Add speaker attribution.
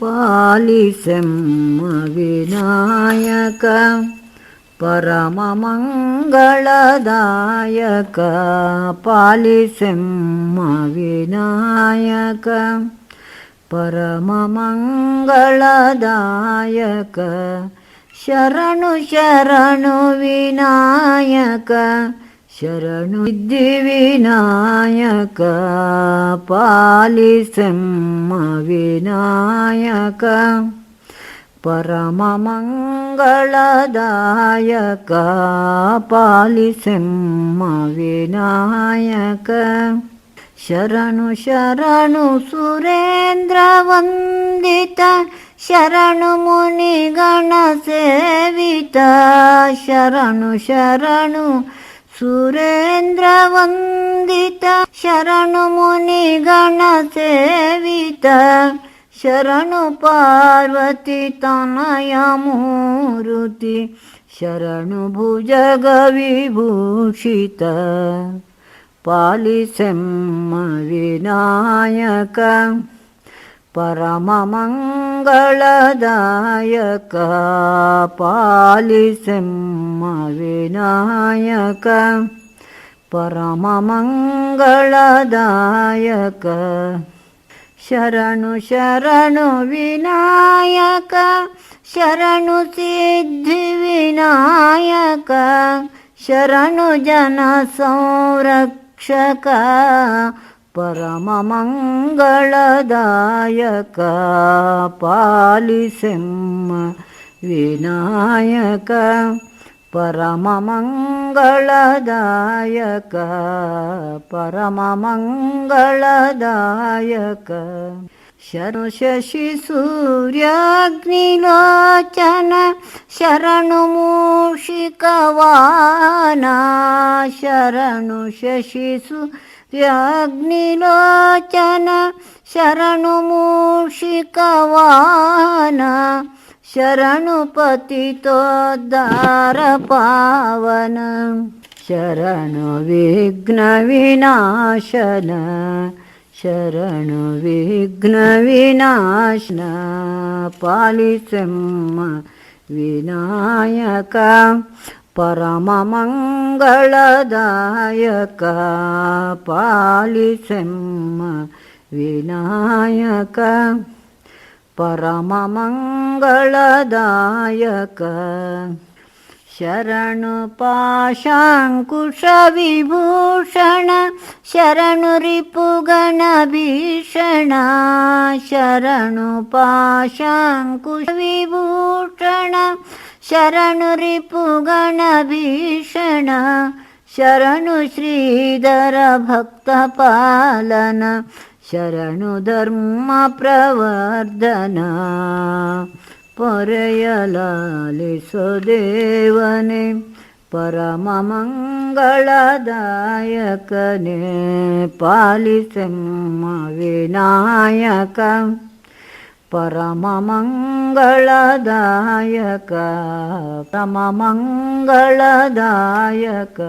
Speaker 1: பாலிசெம்ம விநாயக பரமமங்களதாயக பாலிசெம்ம விநாயக பரமமங்களதாயக शरणु शरणु विनायक ಶರಣು ವಿನಾಯಕ ಶರಣು ಸಿದ್ಧಿ ವಿನಾಯಕ ಪಾಲಿಸೆಮ್ಮ ವಿನಾಯಕ ಪರಮ ಮಂಗಳದಾಯಕ ಪಾಲಿಸೆಮ್ಮ ವಿನಾಯಕ ಶರಣು ಶರಣು ಸುರೇಂದ್ರ ವಂದಿತ ಶರಣು ಮುನಿಗಣ ಸೇವಿತ ಶರಣು ಶರಣು सुरेन्द्रवन्दित शरणमुनिगणसेवित शरण पार्वनय मूरुति शरणभुजगविभूषित पालिसं विनायक परम మంగళదాయక పాలిసింహ వినాయక పరమ మంగళదాయక శరణు శరణు వినాయక శరణు సిద్ధి వినాయక శరణు జన సంరక్షక परममङ्गलदायक पालिसिंह विनायक परममङ्गलदायक परममङ्गलदायक। शरुशशि सूर्याग्निलोचन शरणुमूषिकवाना शरणुशशि सूर्याग्निलोचन शरणुमूषिकवाना शरणुपतितोद्धारपावन शरणुविघ्नविनाशन शरणविघ्नविनाशन पालिसं विनायक परममङ्गलदायक मङ्गलदायक विनायक परममङ्गलदायक शरणपाशांकुशविभूषण शरणरिपुगणभीषण शरणुपाशांकुशविभूषण शरणरिपुगणभीषण शरणुश्रीधरभक्तपालन शरणुधर्मप्रवर्धन। ಪತಿತೋದ್ಧಾರ ಪಾವನ ಶರಣು ವಿಘ್ನ ವಿನಾಶನ ಶರಣು ವಿಘ್ನ ವಿನಾಶನ ಪಾಲಿಸೆಮ್ಮ ವಿನಾಯಕ ಪರಮ ಮಂಗಳದಾಯಕ